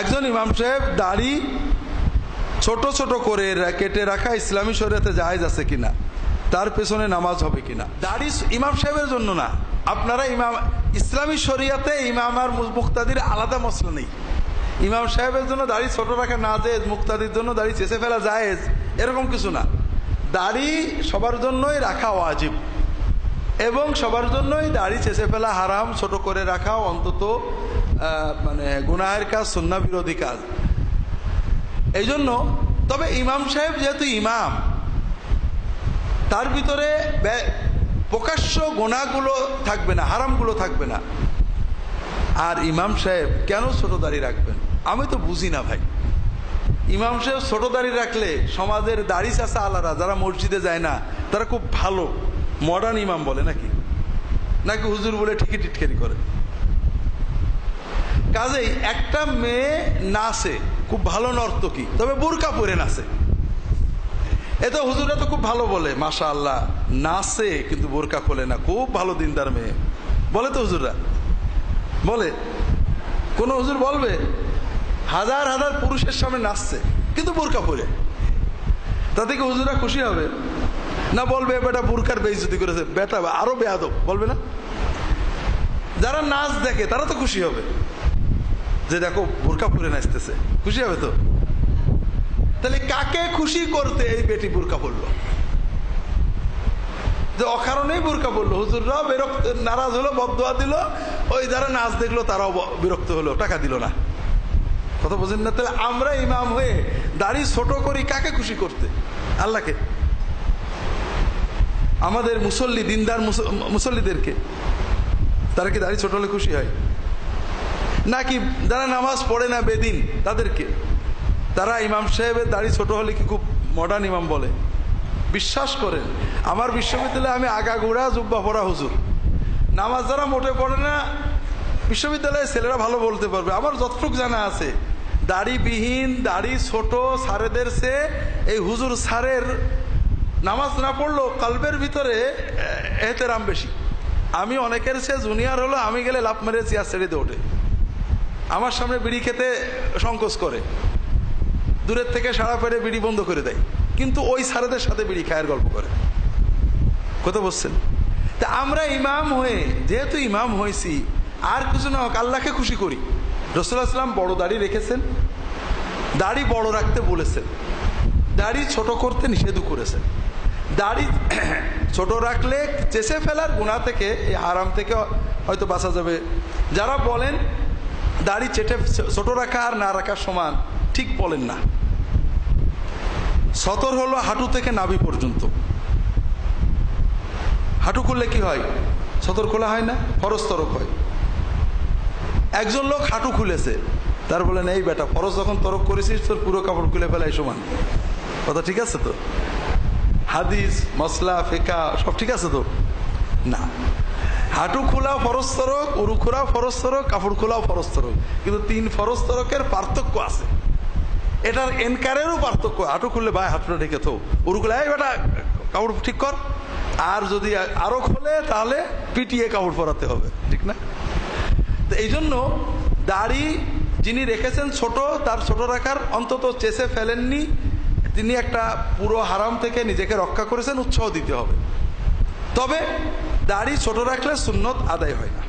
একজন ইমাম সাহেব দাড়ি ছোট ছোট করে কেটে রাখা ইসলামী শরীয়তে জায়েজ আছে কিনা, তার পেছনে নামাজ হবে কিনা। দাড়ি ইমাম সাহেবের জন্য না। আপনারা ইমাম ইসলামী শরিয়াতে ইমাম আর মুক্তাদির আলাদা মশলা নেই। ইমাম সাহেবের জন্য দাড়ি ছোট রাখা না জেজ মুক্তাদির জন্য দাড়ি চেষে ফেলা জায়েজ, এরকম কিছু না। দাড়ি সবার জন্যই রাখা ওয়াজিব এবং সবার জন্যই দাড়ি চেষে ফেলা হারাম, ছোট করে রাখা অন্তত মানে গুনাহের কাজ সন্না বিরোধী কাজ। এই জন্য তবে ইমাম সাহেব যেহেতু ইমাম, তার ভিতরে প্রকাশ্য গোনাগুলো থাকবে না, হারামগুলো থাকবে না। আর ইমাম সাহেব কেন ছোট দাড়ি রাখবেন? আমি তো বুঝি না ভাই। ইমাম সাহেব ছোট দাড়ি রাখলে সমাজের দাড়ি চাষা আলাদা, যারা মসজিদে যায় না, তারা খুব ভালো মডার্ন ইমাম বলে নাকি? নাকি হুজুর বলে ঠিকই টিটকারি করে? কাজেই একটা মেয়ে নাচে, খুব ভালো নর্তকী, তবে বোরকা পরে নাচে। এতে হুজুরা তো খুব ভালো বলে মাশা আল্লাহ নাচে কিন্তু বোরকা খোলে না, খুব ভালো দিনদার মেয়ে। বলে তো হুজুররা। বলে, কোন হুজুর বলবে, হাজার হাজার পুরুষের সামনে নাচছে, কিন্তু বোরকা পরে। তাতে কি হুজুরা খুশি হবে। না বলবে বেটা বোরকার বেইজ্জতি করেছে, বেটা আরও বেয়াদব। বলবে না। যারা নাচ দেখে, তারা তো খুশি হবে। যে দেখো বোরকা পরে নাচতেছে। খুশি হবে তো? তাহলে কাকে খুশি করতে এই বেটি বোরকা পড়ল যে অকারণেই বোরকা পড়ল হুজুররাও বিরক্ত, নারাজ হলো বদোয়া দিল। ওই যারা নাচ দেখল, তারাও বিরক্ত হলো, টাকা দিল না। কথা বোঝেন না? তাহলে আমরা ইমাম হয়ে দাড়ি ছোট করি, কাকে খুশি করতে? আল্লাহকে। আমাদের মুসল্লি, দিনদার মুস- মুসল্লিদেরকে। তারা কি দাড়ি ছোট হলে খুশি হয়? নাকি যারা নামাজ পড়ে না বেদিন, তাদেরকে? তারা ইমাম সাহেবের দাড়ি ছোট হলে কি খুব মডার্ন ইমাম বলে? বিশ্বাস করেন, আমার বিশ্ববিদ্যালয়ে আমি আগাগোড়া জুব্বা পড়া হুজুর। নামাজ যারা মোটে পড়ে না বিশ্ববিদ্যালয়ে ছেলেরা ভালো বলতে পারবে। আমার যতটুক জানা আছে, দাড়িবিহীন, দাড়ি ছোট, সারেদের সে এই হুজুর সারের নামাজ না পড়লেও কালবের ভিতরে এহতেরাম বেশি। আমি অনেকের সে জুনিয়র হলো আমি গেলে লাভ মেরে চেয়ার ছেড়ে দিয়ে ওঠে। আমার সামনে বিড়ি খেতে সংকোচ করে। দূরের থেকে সারা পেরে বিড়ি বন্ধ করে দেয়। কিন্তু ওই সারেদের সাথে বিড়ি খায়ের গল্প করে। কথা বলছেন? তা আমরা ইমাম হয়ে, যেহেতু ইমাম হয়েছি, আর কিছু না হোক আল্লাহকে খুশি করি। রসুল্লাহ সাল্লাম বড় দাড়ি রেখেছেন। দাড়ি বড় রাখতে বলেছেন। দাড়ি ছোট করতে নিষেধ করেছেন। দাড়ি ছোট রাখলে চেষে ফেলার গুণা থেকে, এই আরাম থেকে হয়তো বাঁচা যাবে। যারা বলেন দাড়ি চেটে ছোট রাখা আর না রাখার সমান। ঠিক বলেন না। সতর হলো হাঁটু থেকে নাভি পর্যন্ত। হাঁটু খুললে কি হয়? সতর খোলা হয় না? ফরজ তরক হয়। একজন লোক হাঁটু খুলেছে। তার বলেন, এই বেটা, ফরজ যখন তরক করেছিস, তোর পুরো কাপড় খুলে ফেলাই সমান। কথা ঠিক আছে তো? হাদিস মশলা ফেকা, সব ঠিক আছে তো? না। হাঁটু খোলা ফরজ তরক, উরু খোলা ফরজ তরক, কাপড় খোলাও ফরজ তরক। কিন্তু তিন ফরজ তরকের পার্থক্য আছে। এটার এনকারেরও পার্থক্য। হাঁটু খুললে ভাই হাঁটুটা ঢেকে থো। উরু খুলে বেটা, কাপড় ঠিক কর। আর যদি আরও খোলে, তাহলে পিটিয়ে কাপড় পরাতে হবে। ঠিক না? তো এই জন্য দাড়ি যিনি রেখেছেন ছোট, তার ছোট রাখার অন্তত চেষে ফেলেননি। তিনি একটা পুরো হারাম থেকে নিজেকে রক্ষা করেছেন, উৎসাহ দিতে হবে। তবে দাড়ি ছোট রাখলে সুন্নত আদায় হয় না।